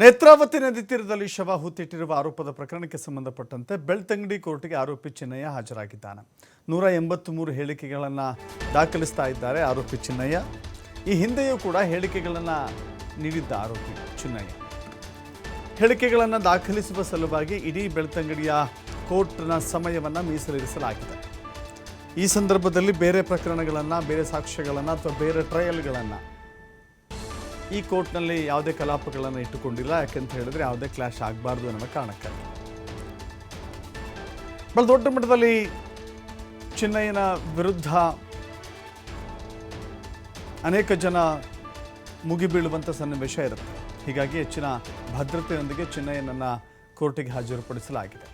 ನೇತ್ರಾವತಿ ನದಿ ತೀರದಲ್ಲಿ ಶವ ಹೂತಿಟ್ಟಿರುವ ಆರೋಪದ ಪ್ರಕರಣಕ್ಕೆ ಸಂಬಂಧಪಟ್ಟಂತೆ ಬೆಳ್ತಂಗಡಿ ಕೋರ್ಟ್ಗೆ ಆರೋಪಿ ಚಿನ್ನಯ್ಯ ಹಾಜರಾಗಿದ್ದಾನೆ. ನೂರ ಎಂಬತ್ತ್ಮೂರು ಹೇಳಿಕೆಗಳನ್ನು ದಾಖಲಿಸ್ತಾ ಇದ್ದಾರೆ ಆರೋಪಿ ಚಿನ್ನಯ್ಯ. ಈ ಹಿಂದೆಯೂ ಕೂಡ ಹೇಳಿಕೆಗಳನ್ನು ನೀಡಿದ್ದ ಆರೋಪಿ ಚಿನ್ನಯ್ಯ. ಹೇಳಿಕೆಗಳನ್ನು ದಾಖಲಿಸುವ ಸಲುವಾಗಿ ಇಡೀ ಬೆಳ್ತಂಗಡಿಯ ಕೋರ್ಟ್ನ ಸಮಯವನ್ನು ಮೀಸಲಿರಿಸಲಾಗಿದೆ. ಈ ಸಂದರ್ಭದಲ್ಲಿ ಬೇರೆ ಪ್ರಕರಣಗಳನ್ನು, ಬೇರೆ ಸಾಕ್ಷ್ಯಗಳನ್ನು ಅಥವಾ ಬೇರೆ ಟ್ರಯಲ್ಗಳನ್ನು ಈ ಕೋರ್ಟ್ನಲ್ಲಿ ಯಾವುದೇ ಕಲಾಪಗಳನ್ನು ಇಟ್ಟುಕೊಂಡಿಲ್ಲ, ಯಾಕೆಂತ ಹೇಳಿದ್ರೆ ಯಾವುದೇ ಕ್ಲಾಶ್ ಆಗಬಾರ್ದು ಅನ್ನೋ ಕಾರಣಕ್ಕಾಗಿ ಬಹಳ ದೊಡ್ಡ ಮಟ್ಟದಲ್ಲಿ ಚಿನ್ನಯ್ಯನ ವಿರುದ್ಧ ಅನೇಕ ಜನ ಮುಗಿಬೀಳುವಂಥ ಸನ್ನಿವೇಶ ಇರುತ್ತೆ. ಹೀಗಾಗಿ ಹೆಚ್ಚಿನ ಭದ್ರತೆಯೊಂದಿಗೆ ಚಿನ್ನಯ್ಯನನ್ನು ಕೋರ್ಟಿಗೆ ಹಾಜರುಪಡಿಸಲಾಗಿದೆ.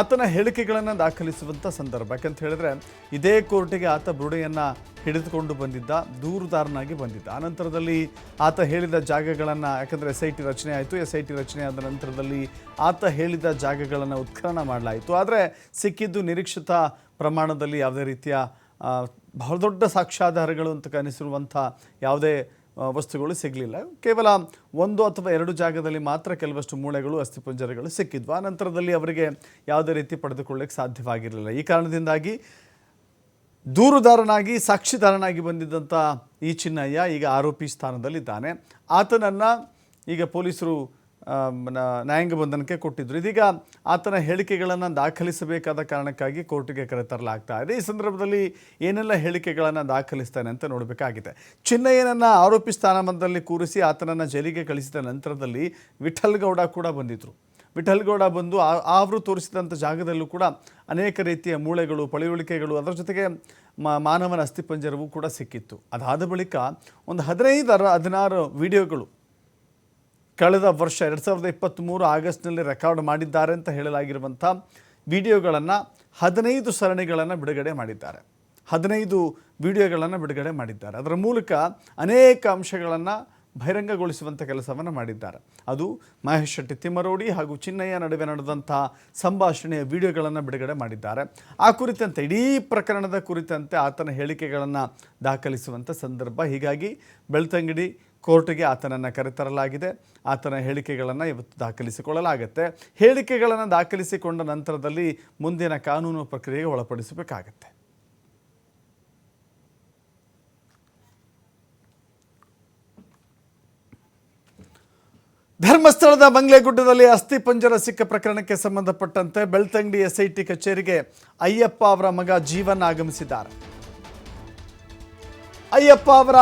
ಆತನ ಹೇಳಿಕೆಗಳನ್ನು ದಾಖಲಿಸುವಂಥ ಸಂದರ್ಭ. ಯಾಕಂತ ಹೇಳಿದ್ರೆ, ಇದೇ ಕೋರ್ಟಿಗೆ ಆತ ಬುರುಡೆಯನ್ನು ಹಿಡಿದುಕೊಂಡು ಬಂದಿದ್ದ, ದೂರುದಾರನಾಗಿ ಬಂದಿದ್ದ. ಆನಂತರದಲ್ಲಿ ಆತ ಹೇಳಿದ ಜಾಗಗಳನ್ನು, ಯಾಕಂದರೆ ಎಸ್ ಐ ಟಿ ರಚನೆ ಆಯಿತು. ಎಸ್ ಐ ಟಿ ರಚನೆ ಆದ ನಂತರದಲ್ಲಿ ಆತ ಹೇಳಿದ ಜಾಗಗಳನ್ನು ಉತ್ಖನನ ಮಾಡಲಾಯಿತು. ಆದರೆ ಸಿಕ್ಕಿದ್ದು ನಿರೀಕ್ಷಿತ ಪ್ರಮಾಣದಲ್ಲಿ ಯಾವುದೇ ರೀತಿಯ ಬಹಳ ದೊಡ್ಡ ಸಾಕ್ಷ್ಯಾಧಾರಗಳು ಅಂತ ಕನಿಸಿರುವಂಥ ಯಾವುದೇ ವಸ್ತುಗಳು ಸಿಗಲಿಲ್ಲ. ಕೇವಲ ಒಂದು ಅಥವಾ ಎರಡು ಜಾಗದಲ್ಲಿ ಮಾತ್ರ ಕೆಲವಷ್ಟು ಮೂಳೆಗಳು, ಅಸ್ಥಿಪಂಜರಗಳು ಸಿಕ್ಕಿದ್ವು. ಆ ನಂತರದಲ್ಲಿ ಅವರಿಗೆ ಯಾವುದೇ ರೀತಿ ಪಡೆದುಕೊಳ್ಳಕ್ಕೆ ಸಾಧ್ಯವಾಗಿರಲಿಲ್ಲ. ಈ ಕಾರಣದಿಂದಾಗಿ ದೂರುದಾರನಾಗಿ, ಸಾಕ್ಷಿದಾರನಾಗಿ ಬಂದಿದ್ದಂಥ ಈ ಚಿನ್ನಯ್ಯ ಈಗ ಆರೋಪಿ ಸ್ಥಾನದಲ್ಲಿದ್ದಾನೆ. ಆತನನ್ನು ಈಗ ಪೊಲೀಸರು ನ್ಯಾಯಾಂಗ ಬಂಧನಕ್ಕೆ ಕೊಟ್ಟಿದ್ರು. ಇದೀಗ ಆತನ ಹೇಳಿಕೆಗಳನ್ನು ದಾಖಲಿಸಬೇಕಾದ ಕಾರಣಕ್ಕಾಗಿ ಕೋರ್ಟಿಗೆ ಕರೆತರಲಾಗ್ತಾ ಇದೆ. ಈ ಸಂದರ್ಭದಲ್ಲಿ ಏನೆಲ್ಲ ಹೇಳಿಕೆಗಳನ್ನು ದಾಖಲಿಸ್ತಾನೆ ಅಂತ ನೋಡಬೇಕಾಗಿದೆ. ಚಿನ್ನಯ್ಯನನ್ನು ಆರೋಪಿ ಸ್ಥಾನಮಾನದಲ್ಲಿ ಕೂರಿಸಿ ಆತನನ್ನು ಜೈಲಿಗೆ ಕಳಿಸಿದ ನಂತರದಲ್ಲಿ ವಿಠಲ್ಗೌಡ ಕೂಡ ಬಂದಿದ್ದರು ವಿಠಲ್ಗೌಡ ಬಂದು ಅವರು ತೋರಿಸಿದಂಥ ಜಾಗದಲ್ಲೂ ಕೂಡ ಅನೇಕ ರೀತಿಯ ಮೂಳೆಗಳು, ಪಳೆಯುಳಿಕೆಗಳು, ಅದರ ಜೊತೆಗೆ ಮಾನವನ ಅಸ್ಥಿಪಂಜರವೂ ಕೂಡ ಸಿಕ್ಕಿತ್ತು. ಅದಾದ ಬಳಿಕ ಒಂದು ಹದಿನೈದರ ಹದಿನಾರು ವಿಡಿಯೋಗಳು ಕಳೆದ ವರ್ಷ ಎರಡು ಸಾವಿರದ ಇಪ್ಪತ್ತ್ಮೂರು ಆಗಸ್ಟ್ನಲ್ಲಿ ರೆಕಾರ್ಡ್ ಮಾಡಿದ್ದಾರೆ ಅಂತ ಹೇಳಲಾಗಿರುವಂಥ ವಿಡಿಯೋಗಳನ್ನು ಹದಿನೈದು ಸರಣಿಗಳನ್ನು ಬಿಡುಗಡೆ ಮಾಡಿದ್ದಾರೆ. ಹದಿನೈದು ವಿಡಿಯೋಗಳನ್ನು ಬಿಡುಗಡೆ ಮಾಡಿದ್ದಾರೆ. ಅದರ ಮೂಲಕ ಅನೇಕ ಅಂಶಗಳನ್ನು ಬಹಿರಂಗಗೊಳಿಸುವಂಥ ಕೆಲಸವನ್ನು ಮಾಡಿದ್ದಾರೆ. ಅದು ಮಹೇಶ್ ಶೆಟ್ಟಿ ತಿಮ್ಮರೋಡಿ ಹಾಗೂ ಚಿನ್ನಯ್ಯ ನಡುವೆ ನಡೆದಂಥ ಸಂಭಾಷಣೆಯ ವಿಡಿಯೋಗಳನ್ನು ಬಿಡುಗಡೆ ಮಾಡಿದ್ದಾರೆ. ಆ ಕುರಿತಂತೆ, ಇಡೀ ಪ್ರಕರಣದ ಕುರಿತಂತೆ ಆತನ ಹೇಳಿಕೆಗಳನ್ನು ದಾಖಲಿಸುವಂಥ ಸಂದರ್ಭ. ಹೀಗಾಗಿ ಬೆಳ್ತಂಗಡಿ ಕೋರ್ಟ್ಗೆ ಆತನನ್ನು ಕರೆತರಲಾಗಿದೆ. ಆತನ ಹೇಳಿಕೆಗಳನ್ನು ಇವತ್ತು ದಾಖಲಿಸಿಕೊಳ್ಳಲಾಗುತ್ತೆ. ಹೇಳಿಕೆಗಳನ್ನು ದಾಖಲಿಸಿಕೊಂಡ ನಂತರದಲ್ಲಿ ಮುಂದಿನ ಕಾನೂನು ಪ್ರಕ್ರಿಯೆಗೆ ಒಳಪಡಿಸಬೇಕಾಗತ್ತೆ. ಧರ್ಮಸ್ಥಳದ ಬಂಗ್ಲೆಗುಡ್ಡದಲ್ಲಿ ಅಸ್ಥಿ ಪಂಜರ ಸಿಕ್ಕ ಪ್ರಕರಣಕ್ಕೆ ಸಂಬಂಧಪಟ್ಟಂತೆ ಬೆಳ್ತಂಗಡಿ ಎಸ್ಐಟಿ ಕಚೇರಿಗೆ ಅಯ್ಯಪ್ಪ ಅವರ ಮಗ ಜೀವನ್ ಆಗಮಿಸಿದ್ದಾರೆ. ಅಯ್ಯಪ್ಪ ಅವರ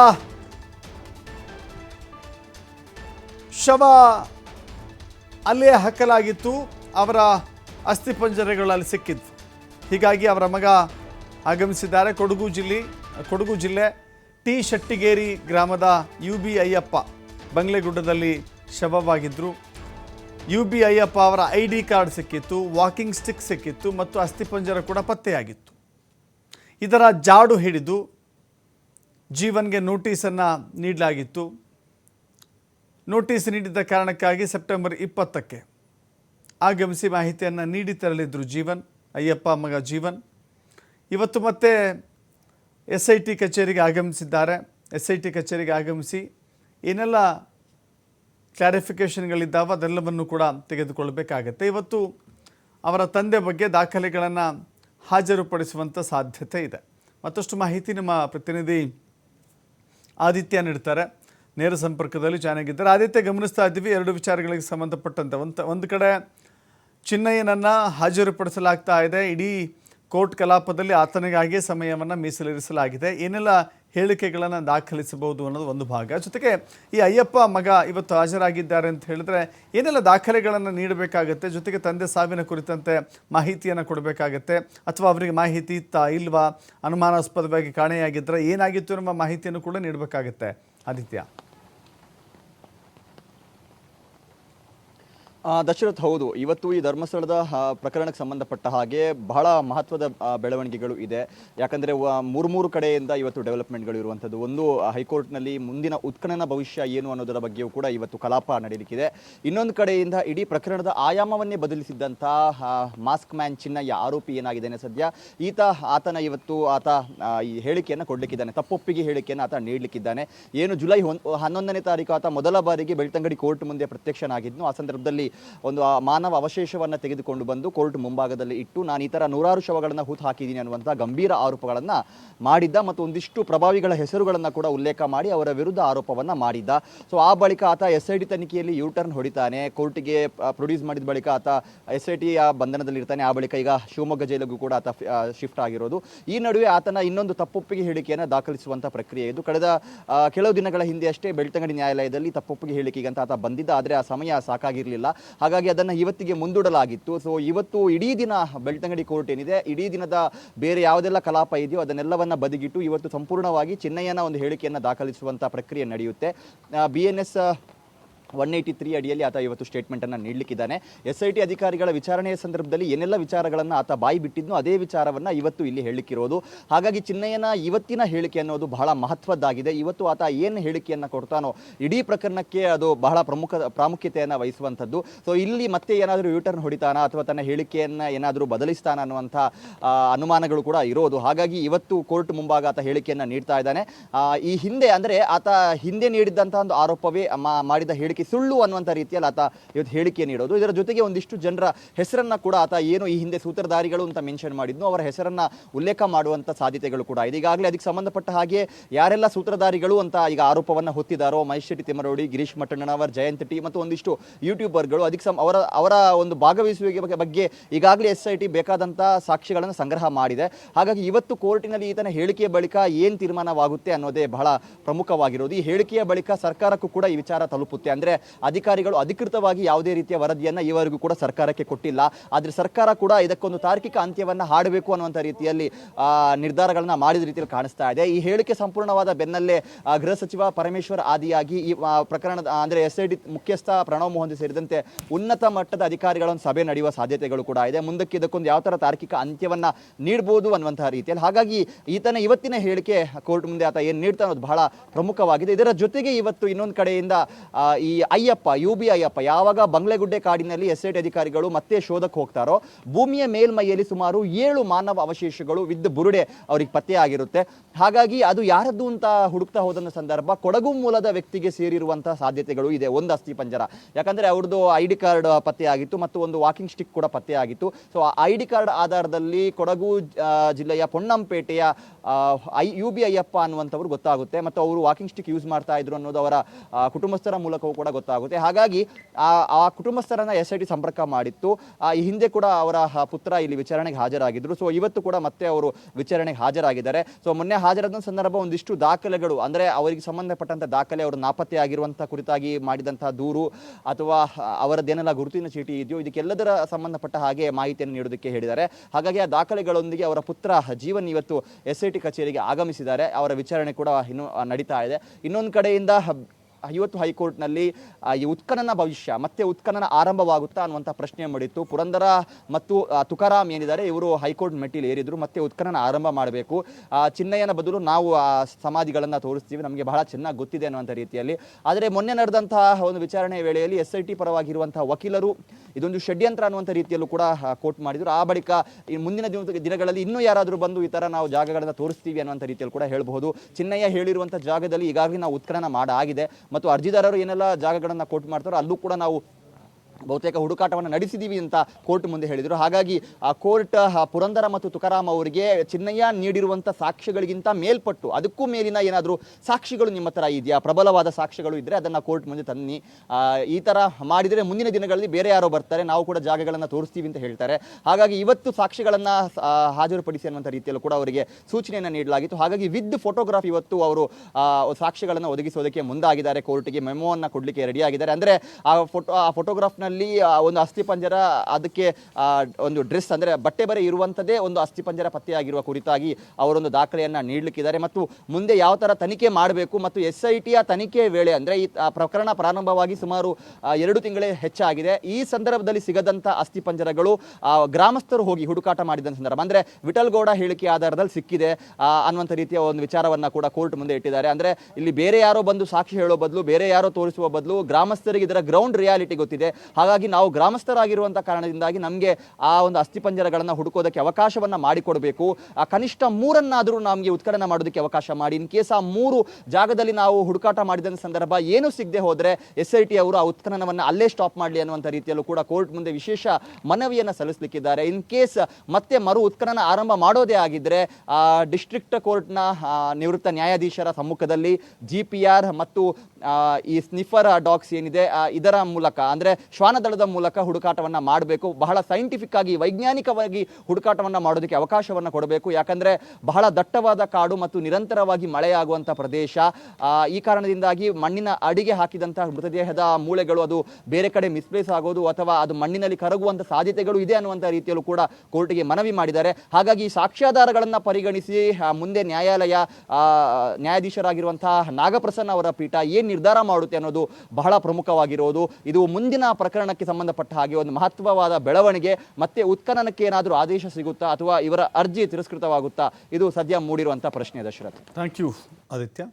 ಶವ ಅಲ್ಲೇ ಹಾಕಲಾಗಿತ್ತು. ಅವರ ಅಸ್ಥಿಪಂಜರಗಳಲ್ಲಿ ಸಿಕ್ಕಿತ್ತು ಹೀಗಾಗಿ ಅವರ ಮಗ ಆಗಮಿಸಿದ್ದಾರೆ. ಕೊಡಗು ಜಿಲ್ಲೆ ಕೊಡಗು ಜಿಲ್ಲೆ ಟಿ ಶೆಟ್ಟಿಗೇರಿ ಗ್ರಾಮದ ಯು ಬಿ ಅಯ್ಯಪ್ಪ ಬಂಗ್ಲೆಗುಡ್ಡದಲ್ಲಿ ಶವವಾಗಿದ್ದರು ಯು ಬಿ ಅಯ್ಯಪ್ಪ ಅವರ ಐ ಡಿ ಕಾರ್ಡ್ ಸಿಕ್ಕಿತ್ತು, ವಾಕಿಂಗ್ ಸ್ಟಿಕ್ ಸಿಕ್ಕಿತ್ತು ಮತ್ತು ಅಸ್ಥಿಪಂಜರ ಕೂಡ ಪತ್ತೆಯಾಗಿತ್ತು. ಇದರ ಜಾಡು ಹಿಡಿದು ಜೀವನ್ಗೆ ನೋಟಿಸನ್ನು ನೀಡಲಾಗಿತ್ತು. ನೋಟಿಸ್ ನೀಡಿದ್ದ ಕಾರಣಕ್ಕಾಗಿ ಸೆಪ್ಟೆಂಬರ್ ಇಪ್ಪತ್ತಕ್ಕೆ ಆಗಮಿಸಿ ಮಾಹಿತಿಯನ್ನು ನೀಡಿ ತೆರಳಿದ್ರು ಜೀವನ್, ಅಯ್ಯಪ್ಪ ಮಗ ಜೀವನ್. ಇವತ್ತು ಮತ್ತೆ ಎಸ್ ಐ ಟಿ ಕಚೇರಿಗೆ ಆಗಮಿಸಿದ್ದಾರೆ. ಎಸ್ ಐ ಟಿ ಕಚೇರಿಗೆ ಆಗಮಿಸಿ ಏನೆಲ್ಲ ಕ್ಲಾರಿಫಿಕೇಷನ್ಗಳಿದ್ದಾವೆ ಅದೆಲ್ಲವನ್ನು ಕೂಡ ತೆಗೆದುಕೊಳ್ಳಬೇಕಾಗತ್ತೆ ಇವತ್ತು ಅವರ ತಂದೆ ಬಗ್ಗೆ ದಾಖಲೆಗಳನ್ನು ಹಾಜರುಪಡಿಸುವಂಥ ಸಾಧ್ಯತೆ ಇದೆ. ಮತ್ತಷ್ಟು ಮಾಹಿತಿ ನಮ್ಮ ಪ್ರತಿನಿಧಿ ಆದಿತ್ಯ ನೀಡ್ತಾರೆ. ನೇರ ಸಂಪರ್ಕದಲ್ಲಿ ಚೆನ್ನಾಗಿದ್ದಾರೆ ಆದಿತ್ಯ, ಗಮನಿಸ್ತಾ ಇದ್ದೀವಿ, ಎರಡು ವಿಚಾರಗಳಿಗೆ ಸಂಬಂಧಪಟ್ಟಂತೆ. ಒಂದು ಒಂದು ಕಡೆ ಚಿನ್ನಯ್ಯನನ್ನು ಹಾಜರುಪಡಿಸಲಾಗ್ತಾ ಇದೆ. ಇಡೀ ಕೋರ್ಟ್ ಕಲಾಪದಲ್ಲಿ ಆತನಿಗಾಗಿ ಸಮಯವನ್ನು ಮೀಸಲಿರಿಸಲಾಗಿದೆ. ಏನೆಲ್ಲ ಹೇಳಿಕೆಗಳನ್ನು ದಾಖಲಿಸಬಹುದು ಅನ್ನೋದು ಒಂದು ಭಾಗ. ಜೊತೆಗೆ ಈ ಅಯ್ಯಪ್ಪ ಮಗ ಇವತ್ತು ಹಾಜರಾಗಿದ್ದಾರೆ ಅಂತ ಹೇಳಿದ್ರೆ ಏನೆಲ್ಲ ದಾಖಲೆಗಳನ್ನು ನೀಡಬೇಕಾಗತ್ತೆ? ಜೊತೆಗೆ ತಂದೆ ಸಾವಿನ ಕುರಿತಂತೆ ಮಾಹಿತಿಯನ್ನು ಕೊಡಬೇಕಾಗತ್ತೆ? ಅಥವಾ ಅವರಿಗೆ ಮಾಹಿತಿ ಇತ್ತಾ ಇಲ್ವಾ? ಅನುಮಾನಾಸ್ಪದವಾಗಿ ಕಾಣೆಯಾಗಿದ್ದರೆ ಏನಾಗಿತ್ತು ಎಂಬ ಮಾಹಿತಿಯನ್ನು ಕೂಡ ನೀಡಬೇಕಾಗತ್ತೆ. ಆದಿತ್ಯ. ದಶರಥ್ ಹೌದು. ಇವತ್ತು ಈ ಧರ್ಮಸ್ಥಳದ ಪ್ರಕರಣಕ್ಕೆ ಸಂಬಂಧಪಟ್ಟ ಹಾಗೆ ಬಹಳ ಮಹತ್ವದ ಬೆಳವಣಿಗೆಗಳು ಇದೆ. ಯಾಕಂದರೆ ಮೂರು ಮೂರು ಕಡೆಯಿಂದ ಇವತ್ತು ಡೆವಲಪ್ಮೆಂಟ್ಗಳು ಇರುವಂಥದ್ದು. ಒಂದು, ಹೈಕೋರ್ಟ್ನಲ್ಲಿ ಮುಂದಿನ ಉತ್ಖನನ ಭವಿಷ್ಯ ಏನು ಅನ್ನೋದರ ಬಗ್ಗೆಯೂ ಕೂಡ ಇವತ್ತು ಕಲಾಪ ನಡೀಲಿಕ್ಕಿದೆ. ಇನ್ನೊಂದು ಕಡೆಯಿಂದ ಇಡೀ ಪ್ರಕರಣದ ಆಯಾಮವನ್ನೇ ಬದಲಿಸಿದ್ದಂಥ ಮಾಸ್ಕ್ ಮ್ಯಾನ್ ಚಿನ್ನಯ್ಯ ಆರೋಪಿ ಏನಾಗಿದ್ದಾನೆ ಸದ್ಯ? ಈತ, ಆತನ ಇವತ್ತು ಆತ ಈ ಹೇಳಿಕೆಯನ್ನು ಕೊಡಲಿಕ್ಕಿದ್ದಾನೆ. ತಪ್ಪೊಪ್ಪಿಗೆ ಹೇಳಿಕೆಯನ್ನು ಆತ ನೀಡಲಿಕ್ಕಿದ್ದಾನೆ. ಏನು, ಜುಲೈ ಹೊನ್- ಹನ್ನೊಂದನೇ ತಾರೀಕು ಆತ ಮೊದಲ ಬಾರಿಗೆ ಬೆಳ್ತಂಗಡಿ ಕೋರ್ಟ್ ಮುಂದೆ ಪ್ರತ್ಯಕ್ಷನಾಗಿದ್ನು. ಆ ಸಂದರ್ಭದಲ್ಲಿ ಒಂದು, ಆ, ಮಾನವ ಅವಶೇಷವನ್ನು ತೆಗೆದುಕೊಂಡು ಬಂದು ಕೋರ್ಟ್ ಮುಂಭಾಗದಲ್ಲಿ ಇಟ್ಟು ನಾನು ಈ ನೂರಾರು ಶವಗಳನ್ನು ಹೂತು ಹಾಕಿದ್ದೀನಿ ಅನ್ನುವಂಥ ಗಂಭೀರ ಆರೋಪಗಳನ್ನು ಮಾಡಿದ್ದ ಮತ್ತು ಒಂದಿಷ್ಟು ಪ್ರಭಾವಿಗಳ ಹೆಸರುಗಳನ್ನು ಕೂಡ ಉಲ್ಲೇಖ ಮಾಡಿ ಅವರ ವಿರುದ್ಧ ಆರೋಪವನ್ನು ಮಾಡಿದ್ದ. ಸೊ ಆ ಬಳಿಕ ಆತ ಎಸ್ ಐ ಟಿ ತನಿಖೆಯಲ್ಲಿ ಯು ಟರ್ನ್ ಹೊಡಿತಾನೆ. ಕೋರ್ಟಿಗೆ ಪ್ರೊಡ್ಯೂಸ್ ಮಾಡಿದ ಬಳಿಕ ಆತ ಎಸ್ ಐ ಟಿಯ ಬಂಧನದಲ್ಲಿ ಇರ್ತಾನೆ. ಆ ಬಳಿಕ ಈಗ ಶಿವಮೊಗ್ಗ ಜೈಲಿಗೂ ಕೂಡ ಆತ ಶಿಫ್ಟ್ ಆಗಿರೋದು. ಈ ನಡುವೆ ಆತನ ಇನ್ನೊಂದು ತಪ್ಪೊಪ್ಪಿಗೆ ಹೇಳಿಕೆಯನ್ನು ದಾಖಲಿಸುವಂಥ ಪ್ರಕ್ರಿಯೆ ಇದು. ಕಳೆದ ಕೆಲವು ದಿನಗಳ ಹಿಂದೆ ಅಷ್ಟೇ ಬೆಳ್ತಂಗಡಿ ನ್ಯಾಯಾಲಯದಲ್ಲಿ ತಪ್ಪೊಪ್ಪಿಗೆ ಹೇಳಿಕೆಗಂತ ಆತ ಬಂದಿದ್ದ. ಆದರೆ ಆ ಸಮಯ ಸಾಕಾಗಿರಲಿಲ್ಲ. ಹಾಗಾಗಿ ಅದನ್ನು ಇವತ್ತಿಗೆ ಮುಂದೂಡಲಾಗಿತ್ತು. ಸೊ ಇವತ್ತು ಇಡೀ ದಿನ ಬೆಳ್ತಂಗಡಿ ಕೋರ್ಟ್ ಏನಿದೆ, ಇಡೀ ದಿನದ ಬೇರೆ ಯಾವುದೆಲ್ಲ ಕಲಾಪ ಇದೆಯೋ ಅದನ್ನೆಲ್ಲವನ್ನು ಬದಿಗಿಟ್ಟು ಇವತ್ತು ಸಂಪೂರ್ಣವಾಗಿ ಚಿನ್ನಯ್ಯನ ಒಂದು ಹೇಳಿಕೆಯನ್ನು ದಾಖಲಿಸುವಂಥ ಪ್ರಕ್ರಿಯೆ ನಡೆಯುತ್ತೆ. B N S one eighty three ಅಡಿಯಲ್ಲಿ ಆತ ಇವತ್ತು ಸ್ಟೇಟ್ಮೆಂಟನ್ನು ನೀಡಲಿಕ್ಕಿದ್ದಾನೆ. ಎಸ್ ಐ ಟಿ ಅಧಿಕಾರಿಗಳ ವಿಚಾರಣೆಯ ಸಂದರ್ಭದಲ್ಲಿ ಏನೆಲ್ಲ ವಿಚಾರಗಳನ್ನು ಆತ ಬಾಯಿ ಬಿಟ್ಟಿದ್ನೋ ಅದೇ ವಿಚಾರವನ್ನು ಇವತ್ತು ಇಲ್ಲಿ ಹೇಳಿಕ್ಕಿರೋದು. ಹಾಗಾಗಿ ಚಿನ್ನಯ್ಯನ ಇವತ್ತಿನ ಹೇಳಿಕೆ ಅನ್ನೋದು ಬಹಳ ಮಹತ್ವದ್ದಾಗಿದೆ. ಇವತ್ತು ಆತ ಏನು ಹೇಳಿಕೆಯನ್ನು ಕೊಡ್ತಾನೋ ಇಡೀ ಪ್ರಕರಣಕ್ಕೆ ಅದು ಬಹಳ ಪ್ರಮುಖ ಪ್ರಾಮುಖ್ಯತೆಯನ್ನು ವಹಿಸುವಂಥದ್ದು. ಸೊ ಇಲ್ಲಿ ಮತ್ತೆ ಏನಾದರೂ ಯೂಟರ್ನ್ ಹೊಡಿತಾನ ಅಥವಾ ತನ್ನ ಹೇಳಿಕೆಯನ್ನು ಏನಾದರೂ ಬದಲಿಸ್ತಾನ ಅನ್ನುವಂಥ ಅನುಮಾನಗಳು ಕೂಡ ಇರೋದು. ಹಾಗಾಗಿ ಇವತ್ತು ಕೋರ್ಟ್ ಮುಂಭಾಗ ಆತ ಹೇಳಿಕೆಯನ್ನು ನೀಡ್ತಾ ಇದ್ದಾನೆ. ಈ ಹಿಂದೆ ಅಂದರೆ ಆತ ಹಿಂದೆ ನೀಡಿದ್ದಂಥ ಒಂದು ಆರೋಪವೇ ಮಾಡಿದ ಹೇಳಿಕೆ ಸುಳ್ಳು ಅನ್ನುವಂಥ ರೀತಿಯಲ್ಲಿ ಆತ ಇವತ್ತು ಹೇಳಿಕೆ ನೀಡೋದು. ಇದರ ಜೊತೆಗೆ ಒಂದಿಷ್ಟು ಜನರ ಹೆಸರನ್ನು ಕೂಡ ಆತ ಏನು ಈ ಹಿಂದೆ ಸೂತ್ರಧಾರಿಗಳು ಅಂತ ಮೆನ್ಷನ್ ಮಾಡಿದ್ನು, ಅವರ ಹೆಸರನ್ನ ಉಲ್ಲೇಖ ಮಾಡುವಂಥ ಸಾಧ್ಯತೆಗಳು ಕೂಡ ಇದೆ. ಈಗಾಗಲೇ ಅದಕ್ಕೆ ಸಂಬಂಧಪಟ್ಟ ಹಾಗೆ ಯಾರೆಲ್ಲ ಸೂತ್ರಧಾರಿಗಳು ಅಂತ ಈಗ ಆರೋಪವನ್ನು ಹೊತ್ತಿದಾರೋ ಮಹೇಶ್ ಶೆಟ್ಟಿ ತಿಮ್ಮರೋಡಿ ಗಿರೀಶ್ ಮಟ್ಟಣ್ಣನವರ್, ಜಯಂತ್ ಟಿ ಮತ್ತು ಒಂದಿಷ್ಟು ಯೂಟ್ಯೂಬರ್ಗಳು ಅದಕ್ಕೆ ಸಂ, ಅವರ ಅವರ ಒಂದು ಭಾಗವಹಿಸುವಿಕೆ ಬಗ್ಗೆ ಈಗಾಗಲೇ ಎಸ್ ಐ ಟಿ ಬೇಕಾದಂಥ ಸಾಕ್ಷಿಗಳನ್ನು ಸಂಗ್ರಹ ಮಾಡಿದೆ. ಹಾಗಾಗಿ ಇವತ್ತು ಕೋರ್ಟಿನಲ್ಲಿ ಈತನ ಹೇಳಿಕೆಯ ಬಳಿಕ ಏನು ತೀರ್ಮಾನವಾಗುತ್ತೆ ಅನ್ನೋದೇ ಬಹಳ ಪ್ರಮುಖವಾಗಿರೋದು. ಈ ಹೇಳಿಕೆಯ ಬಳಿಕ ಸರ್ಕಾರಕ್ಕೂ ಕೂಡ ಈ ವಿಚಾರ ತಲುಪುತ್ತೆ. ಅಂದರೆ ಅಧಿಕಾರಿಗಳು ಅಧಿಕೃತವಾಗಿ ಯಾವುದೇ ರೀತಿಯ ವರದಿಯನ್ನು ಈವರೆಗೂ ಕೂಡ ಸರ್ಕಾರಕ್ಕೆ ಕೊಟ್ಟಿಲ್ಲ. ಆದರೆ ಸರ್ಕಾರ ಕೂಡ ಇದಕ್ಕೊಂದು ತಾರ್ಕಿಕ ಅಂತ್ಯವನ್ನು ಹಾಡಬೇಕು ಅನ್ನುವಂಥ ರೀತಿಯಲ್ಲಿ ನಿರ್ಧಾರಗಳನ್ನು ಮಾಡಿದ ರೀತಿಯಲ್ಲಿ ಕಾಣಿಸ್ತಾ ಇದೆ. ಈ ಹೇಳಿಕೆ ಸಂಪೂರ್ಣವಾದ ಬೆನ್ನಲ್ಲೇ ಗೃಹ ಸಚಿವ ಪರಮೇಶ್ವರ್ ಆದಿಯಾಗಿ ಈ ಪ್ರಕರಣದ, ಅಂದರೆ ಎಸ್ ಐ ಡಿ ಮುಖ್ಯಸ್ಥ ಪ್ರಣವ್ ಮೋಹನ್ ಸೇರಿದಂತೆ ಉನ್ನತ ಮಟ್ಟದ ಅಧಿಕಾರಿಗಳ ಒಂದು ಸಭೆ ನಡೆಯುವ ಸಾಧ್ಯತೆಗಳು ಕೂಡ ಇದೆ. ಮುಂದಕ್ಕೆ ಇದಕ್ಕೊಂದು ಯಾವ ಥರ ತಾರ್ಕಿಕ ಅಂತ್ಯವನ್ನ ನೀಡಬಹುದು ಅನ್ನುವಂತಹ ರೀತಿಯಲ್ಲಿ. ಹಾಗಾಗಿ ಈತನ ಇವತ್ತಿನ ಹೇಳಿಕೆ, ಕೋರ್ಟ್ ಮುಂದೆ ಆತ ಏನು ನೀಡ್ತಾ ಅನ್ನೋದು ಬಹಳ ಪ್ರಮುಖವಾಗಿದೆ. ಇದರ ಜೊತೆಗೆ ಇವತ್ತು ಇನ್ನೊಂದು ಕಡೆಯಿಂದ ಈ ಅಯ್ಯಪ್ಪ ಯು ಬಿ ಅಯ್ಯಪ್ಪ ಯಾವಾಗ ಬಂಗ್ಲೆಗುಡ್ಡೆ ಕಾಡಿನಲ್ಲಿ ಎಸ್ ಐ ಟಿ ಅಧಿಕಾರಿಗಳು ಮತ್ತೆ ಶೋಧಕ್ಕೆ ಹೋಗ್ತಾರೋ ಭೂಮಿಯ ಮೇಲ್ಮೈಯಲ್ಲಿ ಸುಮಾರು ಏಳು ಮಾನವ ಅವಶೇಷಗಳು ವಿದ್ ಬುರುಡೆ ಅವ್ರಿಗೆ ಪತ್ತೆಯಾಗಿರುತ್ತೆ ಹಾಗಾಗಿ ಅದು ಯಾರದ್ದು ಅಂತ ಹುಡುಕ್ತಾ ಹೋದಂಥ ಸಂದರ್ಭ ಕೊಡಗು ಮೂಲದ ವ್ಯಕ್ತಿಗೆ ಸೇರಿರುವಂತಹ ಸಾಧ್ಯತೆಗಳು ಇದೆ ಒಂದು ಅಸ್ಥಿ ಪಂಜರ. ಯಾಕಂದ್ರೆ ಅವ್ರದ್ದು ಐ ಡಿ ಕಾರ್ಡ್ ಪತ್ತೆಯಾಗಿತ್ತು ಮತ್ತು ಒಂದು ವಾಕಿಂಗ್ ಸ್ಟಿಕ್ ಕೂಡ ಪತ್ತೆ ಆಗಿತ್ತು. ಸೊ ಐ ಡಿ ಕಾರ್ಡ್ ಆಧಾರದಲ್ಲಿ ಕೊಡಗು ಜಿಲ್ಲೆಯ ಪೊನ್ನಂಪೇಟೆಯ ಆ, ಐ ಯು ಬಿ ಅಯ್ಯಪ್ಪ ಅನ್ನುವಂಥವ್ರು ಗೊತ್ತಾಗುತ್ತೆ. ಮತ್ತು ಅವರು ವಾಕಿಂಗ್ ಸ್ಟಿಕ್ ಯೂಸ್ ಮಾಡ್ತಾ ಇದ್ರು ಅನ್ನೋದು ಅವರ ಕುಟುಂಬಸ್ಥರ ಮೂಲಕವೂ ಕೂಡ ಗೊತ್ತಾಗುತ್ತೆ. ಹಾಗಾಗಿ ಆ ಕುಟುಂಬಸ್ಥರನ್ನ ಎಸ್ ಐ ಟಿ ಸಂಪರ್ಕ ಮಾಡಿತ್ತು. ಈ ಹಿಂದೆ ಕೂಡ ಅವರ ಪುತ್ರ ಇಲ್ಲಿ ವಿಚಾರಣೆಗೆ ಹಾಜರಾಗಿದ್ದರು ಸೊ ಇವತ್ತು ಕೂಡ ಮತ್ತೆ ಅವರು ವಿಚಾರಣೆಗೆ ಹಾಜರಾಗಿದ್ದಾರೆ. ಸೊ ಮೊನ್ನೆ ಹಾಜರಾದ ಸಂದರ್ಭ ಒಂದಿಷ್ಟು ದಾಖಲೆಗಳು, ಅಂದರೆ ಅವರಿಗೆ ಸಂಬಂಧಪಟ್ಟಂಥ ದಾಖಲೆ ಅವರು ನಾಪತ್ತೆ ಆಗಿರುವಂಥ ಕುರಿತಾಗಿ ಮಾಡಿದಂಥ ದೂರು, ಅಥವಾ ಅವರದ್ದೇನೆಲ್ಲ ಗುರುತಿನ ಚೀಟಿ ಇದೆಯೋ, ಇದಕ್ಕೆಲ್ಲದರ ಸಂಬಂಧಪಟ್ಟ ಹಾಗೆ ಮಾಹಿತಿಯನ್ನು ನೀಡೋದಕ್ಕೆ ಹೇಳಿದ್ದಾರೆ. ಹಾಗಾಗಿ ಆ ದಾಖಲೆಗಳೊಂದಿಗೆ ಅವರ ಪುತ್ರ ಜೀವನ್ ಇವತ್ತು ಎಸ್ ಐ ಟಿ ಕಚೇರಿಗೆ ಆಗಮಿಸಿದ್ದಾರೆ. ಅವರ ವಿಚಾರಣೆ ಕೂಡ ಇನ್ನು ನಡೀತಾ ಇದೆ. ಇನ್ನೊಂದು ಕಡೆಯಿಂದ ಇವತ್ತು ಹೈಕೋರ್ಟ್ನಲ್ಲಿ ಈ ಉತ್ಖನನ ಭವಿಷ್ಯ, ಮತ್ತೆ ಉತ್ಖನನ ಆರಂಭವಾಗುತ್ತಾ ಅನ್ನುವಂಥ ಪ್ರಶ್ನೆ ಮಾಡಿತ್ತು. ಪುರಂದರ ಮತ್ತು ತುಕಾರಾಮ್ ಏನಿದ್ದಾರೆ, ಇವರು ಹೈಕೋರ್ಟ್ ಮೆಟ್ಟಿಲು ಏರಿದ್ರು, ಮತ್ತೆ ಉತ್ಖನನ ಆರಂಭ ಮಾಡಬೇಕು. ಚಿನ್ನಯ್ಯನ ಬದಲು ನಾವು, ಆ, ಸಮಾಧಿಗಳನ್ನು ತೋರಿಸ್ತೀವಿ. ನಮಗೆ ಬಹಳ ಚೆನ್ನಾಗಿ ಗೊತ್ತಿದೆ ಅನ್ನುವಂಥ ರೀತಿಯಲ್ಲಿ. ಆದರೆ ಮೊನ್ನೆ ನಡೆದಂತಹ ಒಂದು ವಿಚಾರಣೆ ವೇಳೆಯಲ್ಲಿ ಎಸ್ ಐ ಟಿ ಪರವಾಗಿರುವಂತಹ ವಕೀಲರು ಇದೊಂದು ಷಡ್ಯಂತ್ರ ಅನ್ನುವಂಥ ರೀತಿಯಲ್ಲೂ ಕೂಡ ಕೋರ್ಟ್ ಮಾಡಿದ್ರು. ಆ ಬಳಿಕ ಮುಂದಿನ ದಿನ- ದಿನಗಳಲ್ಲಿ ಇನ್ನೂ ಯಾರಾದರೂ ಬಂದು ಈ ಥರ ನಾವು ಜಾಗಗಳನ್ನು ತೋರಿಸ್ತೀವಿ ಅನ್ನುವಂಥ ರೀತಿಯಲ್ಲಿ ಕೂಡ ಹೇಳಬಹುದು. ಚಿನ್ನಯ್ಯ ಹೇಳಿರುವಂಥ ಜಾಗದಲ್ಲಿ ಈಗಾಗಲೇ ನಾವು ಉತ್ಖನನ ಮಾಡಾಗಿದೆ. ಮತ್ತು ಅರ್ಜಿದಾರರು ಏನೆಲ್ಲ ಜಾಗಗಳನ್ನು ಕೋಟ್ ಮಾಡ್ತಾರೋ ಅಲ್ಲೂ ಕೂಡ ನಾವು ಬಹುತೇಕ ಹುಡುಕಾಟವನ್ನು ನಡೆಸಿದ್ದೀವಿ ಅಂತ ಕೋರ್ಟ್ ಮುಂದೆ ಹೇಳಿದರು. ಹಾಗಾಗಿ ಆ ಕೋರ್ಟ್ ಪುರಂದರ ಮತ್ತು ತುಕಾರಾಮ್ ಅವರಿಗೆ ಚಿನ್ನಯ್ಯ ನೀಡಿರುವಂಥ ಸಾಕ್ಷ್ಯಗಳಿಗಿಂತ ಮೇಲ್ಪಟ್ಟು ಅದಕ್ಕೂ ಮೇಲಿನ ಏನಾದರೂ ಸಾಕ್ಷಿಗಳು ನಿಮ್ಮ ಹತ್ರ ಇದೆಯಾ? ಪ್ರಬಲವಾದ ಸಾಕ್ಷ್ಯಗಳು ಇದ್ದರೆ ಅದನ್ನು ಕೋರ್ಟ್ ಮುಂದೆ ತನ್ನಿ. ಈ ಥರ ಮಾಡಿದರೆ ಮುಂದಿನ ದಿನಗಳಲ್ಲಿ ಬೇರೆ ಯಾರೋ ಬರ್ತಾರೆ, ನಾವು ಕೂಡ ಜಾಗಗಳನ್ನು ತೋರಿಸ್ತೀವಿ ಅಂತ ಹೇಳ್ತಾರೆ. ಹಾಗಾಗಿ ಇವತ್ತು ಸಾಕ್ಷಿಗಳನ್ನು ಹಾಜರುಪಡಿಸಿ ಅನ್ನುವಂಥ ರೀತಿಯಲ್ಲೂ ಕೂಡ ಅವರಿಗೆ ಸೂಚನೆಯನ್ನು ನೀಡಲಾಗಿತ್ತು. ಹಾಗಾಗಿ ವಿದ್ ಫೋಟೋಗ್ರಾಫ್ ಇವತ್ತು ಅವರು ಸಾಕ್ಷಿಗಳನ್ನು ಒದಗಿಸೋದಕ್ಕೆ ಮುಂದಾಗಿದ್ದಾರೆ. ಕೋರ್ಟ್ಗೆ ಮೆಮೋವನ್ನು ಕೊಡಲಿಕ್ಕೆ ರೆಡಿಯಾಗಿದ್ದಾರೆ ಅಂದರೆ ಆ ಫೋಟೋ, ಆ ಫೋಟೋಗ್ರಾಫ್ನಲ್ಲಿ ನಲ್ಲಿ ಆ, ಒಂದು ಅಸ್ಥಿಪಂಜರ ಅದಕ್ಕೆ ಒಂದು ಡ್ರೆಸ್ ಅಂದರೆ ಬಟ್ಟೆ ಬರೆ ಇರುವಂಥದ್ದೇ ಒಂದು ಅಸ್ಥಿಪಂಜರ ಪತ್ತೆಯಾಗಿರುವ ಕುರಿತಾಗಿ ಅವರೊಂದು ದಾಖಲೆಯನ್ನು ನೀಡಲಿಕ್ಕಿದ್ದಾರೆ. ಮತ್ತು ಮುಂದೆ ಯಾವ ಥರ ತನಿಖೆ ಮಾಡಬೇಕು ಮತ್ತು ಎಸ್ ಐ ಟಿಯ ತನಿಖೆ ವೇಳೆ ಅಂದರೆ ಈ ಪ್ರಕರಣ ಪ್ರಾರಂಭವಾಗಿ ಸುಮಾರು ಎರಡು ತಿಂಗಳೇ ಹೆಚ್ಚಾಗಿದೆ. ಈ ಸಂದರ್ಭದಲ್ಲಿ ಸಿಗದಂಥ ಅಸ್ಥಿಪಂಜರಗಳು ಪಂಜರಗಳು ಗ್ರಾಮಸ್ಥರು ಹೋಗಿ ಹುಡುಕಾಟ ಮಾಡಿದಂಥ ಸಂದರ್ಭ. ಅಂದರೆ ವಿಠಲ್ಗೌಡ ಹೇಳಿಕೆ ಆಧಾರದಲ್ಲಿ ಸಿಕ್ಕಿದೆ. ಅನ್ನುವಂಥ ರೀತಿಯ ಒಂದು ವಿಚಾರವನ್ನು ಕೂಡ ಕೋರ್ಟ್ ಮುಂದೆ ಇಟ್ಟಿದ್ದಾರೆ. ಅಂದರೆ ಇಲ್ಲಿ ಬೇರೆ ಯಾರೋ ಬಂದು ಸಾಕ್ಷಿ ಹೇಳೋ ಬದಲು ಬೇರೆ ಯಾರೋ ತೋರಿಸುವ ಬದಲು ಗ್ರಾಮಸ್ಥರಿಗೆ ಇದರ ಗ್ರೌಂಡ್ ರಿಯಾಲಿಟಿ ಗೊತ್ತಿದೆ. ಹಾಗಾಗಿ ನಾವು ಗ್ರಾಮಸ್ಥರಾಗಿರುವಂಥ ಕಾರಣದಿಂದಾಗಿ ನಮಗೆ ಆ ಒಂದು ಅಸ್ಥಿಪಂಜರಗಳನ್ನು ಹುಡುಕೋದಕ್ಕೆ ಅವಕಾಶವನ್ನು ಮಾಡಿಕೊಡಬೇಕು. ಆ ಕನಿಷ್ಠ ಮೂರನ್ನಾದರೂ ನಮಗೆ ಉತ್ಖನನ ಮಾಡೋದಕ್ಕೆ ಅವಕಾಶ ಮಾಡಿ. ಇನ್ ಕೇಸ್ ಆ ಮೂರು ಜಾಗದಲ್ಲಿ ನಾವು ಹುಡುಕಾಟ ಮಾಡಿದ ಸಂದರ್ಭ ಏನು ಸಿಗದೆ ಹೋದರೆ ಎಸ್ ಐ ಟಿ ಅವರು ಆ ಉತ್ಖನನವನ್ನು ಅಲ್ಲೇ ಸ್ಟಾಪ್ ಮಾಡಲಿ ಅನ್ನುವಂಥ ರೀತಿಯಲ್ಲೂ ಕೂಡ ಕೋರ್ಟ್ ಮುಂದೆ ವಿಶೇಷ ಮನವಿಯನ್ನು ಸಲ್ಲಿಸಲಿಕ್ಕಿದ್ದಾರೆ. ಇನ್ ಕೇಸ್ ಮತ್ತೆ ಮರು ಉತ್ಖನನ ಆರಂಭ ಮಾಡೋದೇ ಆಗಿದ್ದರೆ ಡಿಸ್ಟ್ರಿಕ್ಟ್ ಕೋರ್ಟ್ನ ನಿವೃತ್ತ ನ್ಯಾಯಾಧೀಶರ ಸಮ್ಮುಖದಲ್ಲಿ ಜಿ ಪಿ ಆರ್ ಮತ್ತು ಈ ಸ್ನಿಫರ್ ಡಾಗ್ಸ್ ಏನಿದೆ ಇದರ ಮೂಲಕ, ಅಂದರೆ ಶ್ವಾನದಳದ ಮೂಲಕ ಹುಡುಕಾಟವನ್ನು ಮಾಡಬೇಕು. ಬಹಳ ಸೈಂಟಿಫಿಕ್ ಆಗಿ, ವೈಜ್ಞಾನಿಕವಾಗಿ ಹುಡುಕಾಟವನ್ನು ಮಾಡೋದಕ್ಕೆ ಅವಕಾಶವನ್ನು ಕೊಡಬೇಕು. ಯಾಕಂದರೆ ಬಹಳ ದಟ್ಟವಾದ ಕಾಡು ಮತ್ತು ನಿರಂತರವಾಗಿ ಮಳೆಯಾಗುವಂಥ ಪ್ರದೇಶ. ಈ ಕಾರಣದಿಂದಾಗಿ ಮಣ್ಣಿನ ಅಡಿಗೆ ಹಾಕಿದಂಥ ಮೃತದೇಹದ ಮೂಳೆಗಳು ಅದು ಬೇರೆ ಕಡೆ ಮಿಸ್ಪ್ಲೇಸ್ ಆಗೋದು ಅಥವಾ ಅದು ಮಣ್ಣಿನಲ್ಲಿ ಕರಗುವಂಥ ಸಾಧ್ಯತೆಗಳು ಇದೆ ಅನ್ನುವಂಥ ರೀತಿಯಲ್ಲೂ ಕೂಡ ಕೋರ್ಟ್ಗೆ ಮನವಿ ಮಾಡಿದ್ದಾರೆ. ಹಾಗಾಗಿ ಸಾಕ್ಷ್ಯಾಧಾರಗಳನ್ನು ಪರಿಗಣಿಸಿ ಮುಂದೆ ನ್ಯಾಯಾಲಯ ನ್ಯಾಯಾಧೀಶರಾಗಿರುವಂತಹ ನಾಗಪ್ರಸನ್ನ ಅವರ ಪೀಠ ಏನ್ ನಿರ್ಧಾರ ಮಾಡುತ್ತೆ ಅನ್ನೋದು ಬಹಳ ಪ್ರಮುಖವಾಗಿರೋದು. ಇದು ಮುಂದಿನ ಪ್ರಕರಣಕ್ಕೆ ಸಂಬಂಧಪಟ್ಟ ಹಾಗೆ ಒಂದು ಮಹತ್ವವಾದ ಬೆಳವಣಿಗೆ ಮತ್ತೆ ಉತ್ಖನನಕ್ಕೆ ಏನಾದರೂ ಆದೇಶ ಸಿಗುತ್ತಾ ಅಥವಾ ಇವರ ಅರ್ಜಿ ತಿರಸ್ಕೃತವಾಗುತ್ತಾ? ಇದು ಸದ್ಯ ಮೂಡಿರುವಂತಹ ಪ್ರಶ್ನೆ ದಶರಥ್ ಥ್ಯಾಂಕ್ ಯು ಆದಿತ್ಯ.